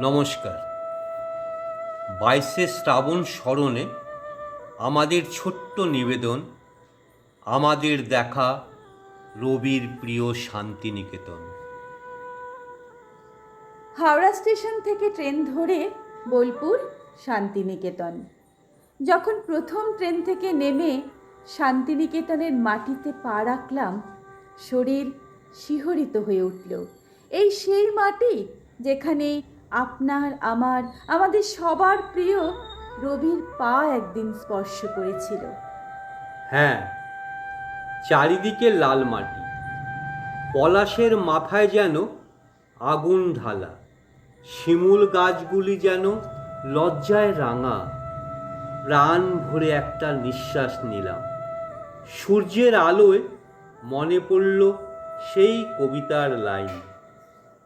নমস্কার। বাইশে শ্রাবণ স্মরণে আমাদের ছোট্ট নিবেদন, আমাদের দেখা রবির প্রিয় শান্তিনিকেতন। হাওড়া স্টেশন থেকে ট্রেন ধরে বোলপুর শান্তিনিকেতন। যখন প্রথম ট্রেন থেকে নেমে শান্তিনিকেতনের মাটিতে পা রাখলাম, শরীর শিহরিত হয়ে উঠল। এই সেই মাটি যেখানে আপনার, আমার, আমাদের সবার প্রিয় রবির পা একদিন স্পর্শ করেছিল। হ্যাঁ চারিদিকে লাল মাটি, পলাশের মাথায় যেন আগুন ঢালা, শিমুল গাছগুলি যেন লজ্জায় রাঙা, প্রাণ ভরে একটা নিঃশ্বাস নিলাম। সূর্যের আলোয় মনে পড়ল সেই কবিতার লাইন।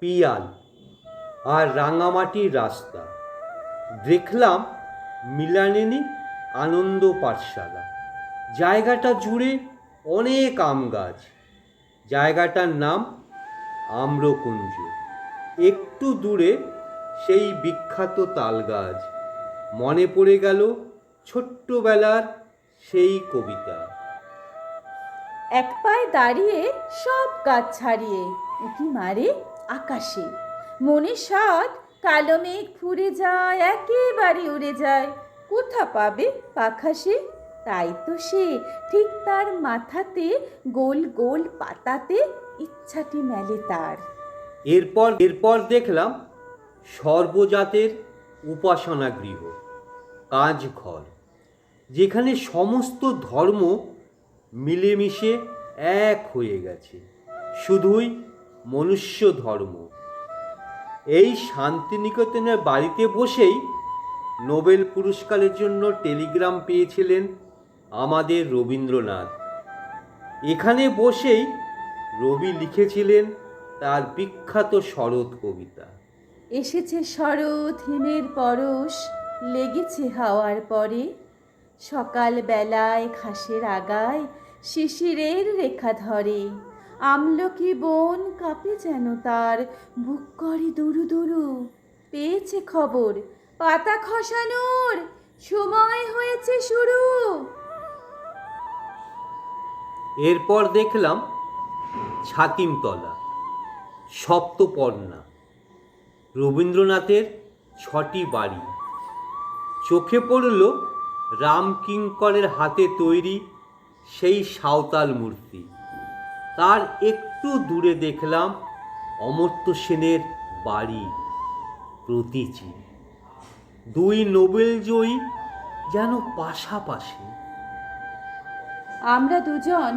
পিয়াল আর রাঙামাটির রাস্তা। দেখলাম মিলানিনী আনন্দ পাঠশালা। জায়গাটা জুড়ে অনেক আম গাছ। জায়গাটার নাম আম্রকুঞ্জ। একটু দূরে সেই বিখ্যাত তাল গাছ। মনে পড়ে গেল ছোট্টবেলার সেই কবিতা। এক পায়ে দাঁড়িয়ে সব গাছ ছাড়িয়ে উঁকি মারে আকাশে। মনে সাত কালো মেঘ ফুরে যায়, একেবারে উড়ে যায়। কোথা পাবে পাখা সে? তাই তো সে ঠিক তার মাথাতে, গোল গোল পাতাতে ইচ্ছাটি মেলে তার। এরপর এরপর দেখলাম সর্বজাতের উপাসনা গৃহ কাজঘর, যেখানে সমস্ত ধর্ম মিলেমিশে এক হয়ে গেছে। শুধুই মনুষ্য ধর্ম এই শান্তিনিকেতনের বাড়িতে বসেই নোবেল পুরস্কারের জন্য টেলিগ্রাম পেয়েছিলেন আমাদের রবীন্দ্রনাথ। এখানে বসেই রবি লিখেছিলেন তার বিখ্যাত শরৎ কবিতা। এসেছে শরৎ, হিমের পরশ, লেগেছে হাওয়ার পরে সকাল বেলায় ঘাসের আগায়, শিশিরের রেখা ধরে। আমলকি বন কাঁপে যেন তার, বুক করে দুরু দুরু। পেয়েছে খবর, পাতা খসানোর, সময় হয়েছে শুরু। এরপর দেখলাম ছাতিমতলা, সপ্তপর্ণা, রবীন্দ্রনাথের ছটি বাড়ি। চোখে পড়ল রামকিঙ্করের হাতে তৈরি সেই সাঁওতাল মূর্তি। তার একটু দূরে দেখলাম অমর্ত্য সেনের বাড়ি, প্রতীচি। দুই নোবেল জয়ী যেন পাশাপাশি। আমরা দুজন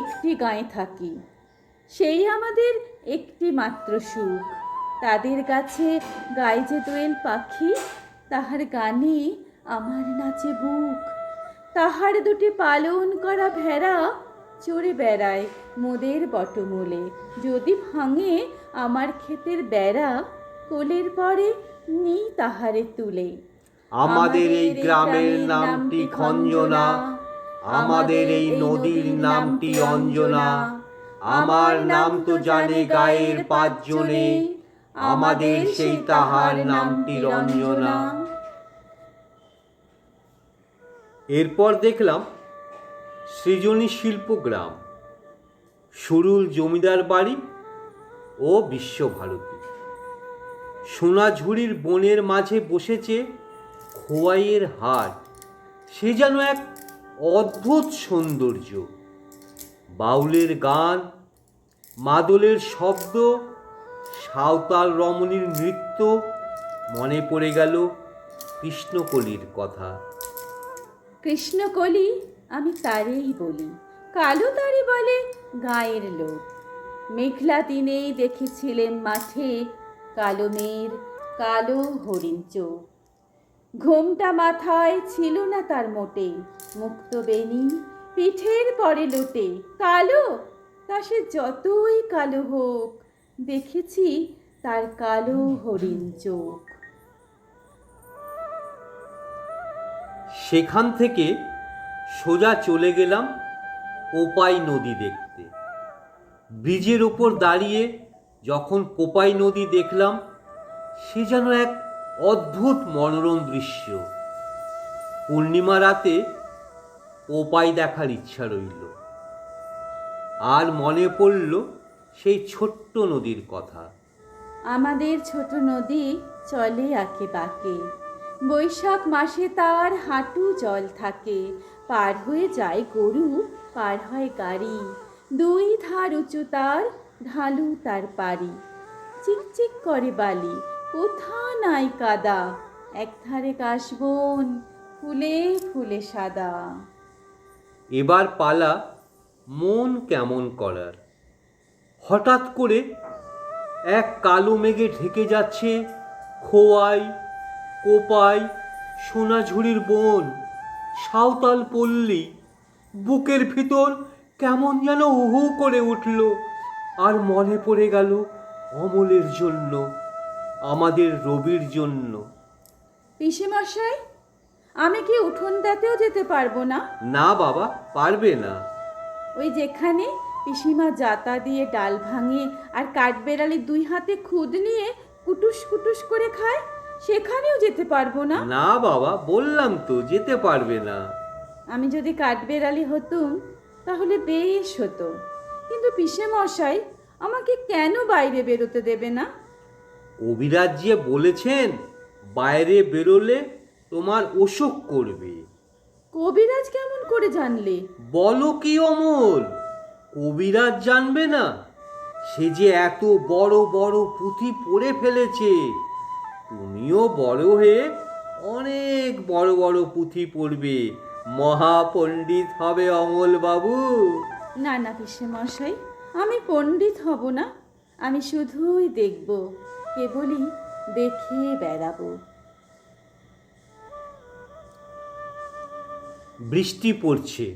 একটি গায়ে থাকি, সেই আমাদের একটি মাত্র সুখ। তাদের কাছে গায়ে যে দোয়েল পাখি, তাহার গানে আমার নাচে বুক। তাহার দুটি পালন করা ভেড়া চড়ে বেড়ায় মোদের বটমূলে। যদি ভাঙে আমার ক্ষেতের বেড়া কোলের পরে নেই তাহারে তুলে। আমাদের এই গ্রামের নামটি খঞ্জনা। আমাদের এই নদীর নামটি অঞ্জনা। আমার নাম তো জানে গায়ের পাঁচজনে আমাদের সেই তাহার নামটি রঞ্জনা এরপর দেখলাম সৃজনী শিল্পগ্রাম সুরুল জমিদার বাড়ি ও বিশ্বভারতী। সোনাঝুরির বনের মাঝে বসেছে খোয়াইয়ের হাট সে যেন এক অদ্ভুত সৌন্দর্য। বাউলের গান, মাদলের শব্দ, সাঁওতাল রমণীর নৃত্য, মনে পড়ে গেল কৃষ্ণকলির কথা। কৃষ্ণকলি আমি তারেই বলি। কালো তারে বলে গায়ের লোক মেঘলা দিনেই দেখেছিলেন মাঠে কালো মেয়ের কালো হরিণ চোখ। ঘোমটা মাথায় ছিল না তার মোটে। মুক্ত বেনি পিঠের পরে লোটে। কালো? তা সে যতই কালো হোক, দেখেছি তার কালো হরিণ চোখ। সেখান থেকে সোজা চলে গেলাম কোপাই নদী দেখতে। ব্রিজের ওপর দাঁড়িয়ে যখন কোপাই নদী দেখলাম, সে যেন এক অদ্ভুত মনোরম দৃশ্য। পূর্ণিমা রাতে কোপাই দেখার ইচ্ছা রইল। আর মনে পড়ল সেই ছোট্ট নদীর কথা। আমাদের ছোট নদী চলে আঁকে বাঁকে। বৈশাখ মাসে তার হাঁটু জল থাকে। পার হয়ে যায় গরু, পার হয় গাড়ি। দুই ধার উঁচু তার, ঢালু তার পারি চিকচিক করে বালি কোথা নাই কাদা। এক ধারে কাশবন ফুলে ফুলে সাদা। এবার পালা মন কেমন করার। হঠাৎ করে এক কালো মেঘে ঢেকে যাচ্ছে খোয়াই কোপাই সোনাঝুরির বন সাঁওতাল পল্লী বুকের ভিতর কেমন যেন উহু করে উঠল আর মনে পড়ে গেল অমলের জন্য আমাদের রবির জন্য। পিসেমশাই আমি কি উঠোনটাতেও যেতে পারব না? না বাবা পারবে না। ওই যেখানে পিসিমা জাতা দিয়ে ডাল ভাঙে আর কাঠবেড়ালি দুই হাতে খুদ নিয়ে কুটুস কুটুস করে খায় সেখানেও যেতে পারব না? না বাবা বললাম তো যেতে পারবে না। আমি যদি কাঠবেড়ালি হতুম তাহলে বেশ হতো। কিন্তু পিসে মশাই আমাকে কেন বাইরে বেরোতে দেবে না? কবিরাজ যে বলেছেন বাইরে বেরোলে তোমার অসুখ করবে। কবিরাজ কেমন করে জানলে? বলো কি অমল কবিরাজ জানবে না? সে যে এত বড় বড় পুঁথি পড়ে ফেলেছে। তুমিও বড় হয়ে অনেক বড় বড় পুঁথি পড়বে। মহাপণ্ডিত হবে অমল বাবু না না পিসে মশাই আমি পণ্ডিত হব না। আমি শুধুই দেখব কেবলই দেখে বেড়াবো। বৃষ্টি পড়ছে।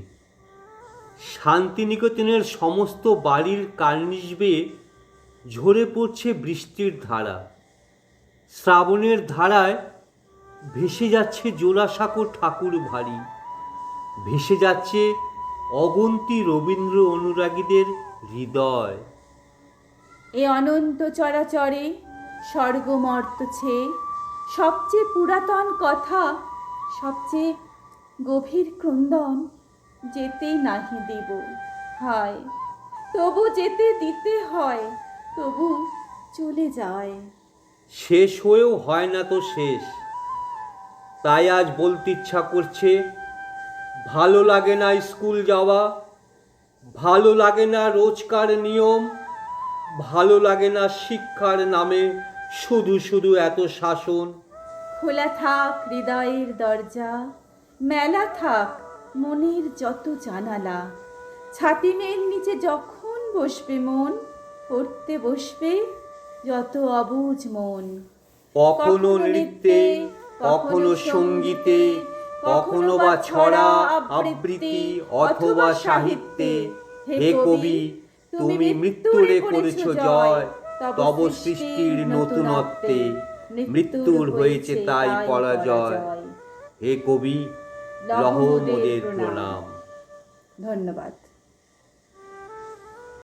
শান্তিনিকেতনের সমস্ত বাড়ির কার্নিশ বেয়ে ঝরে পড়ছে বৃষ্টির ধারা। শ্রাবণের ধারায় ভেসে যাচ্ছে জোড়াসাঁকো ঠাকুর ভারী। ভেসে যাচ্ছে অগন্তি রবীন্দ্র অনুরাগীদের হৃদয়। এ অনন্ত চরাচরে স্বর্গমর্ত ছে। সবচেয়ে পুরাতন কথা, সবচেয়ে গভীর ক্রন্দন যেতে নাহি দেব। হায়, তবু যেতে দিতে হয়, তবু চলে যায়। শেষ হয়েও হয় না তো শেষ। তাই আজ বলতে ইচ্ছা করছে, ভালো লাগে না স্কুল যাওয়া, ভালো লাগে না রোজকার নিয়ম, ভালো লাগে না শিক্ষার নামে শুধু শুধু এত শাসন। খোলা থাক হৃদয়ের দরজা, মেলা থাক মনের যত জানালা। ছাতিমের নিচে যখন বসবে মন, পড়তে বসবে যত অবুঝ মন। কখনো নৃত্যে কখনো সঙ্গীতে কখনো বা ছড়া আবৃত্তি অথবা সাহিত্যে। হে কবি তুমি মৃত্যুরে করেছ জয়। তব সৃষ্টির নতুনত্বে। মৃত্যুর হয়েছে তাই পরাজয়। হে কবি লহ মোদের প্রণাম। ধন্যবাদ।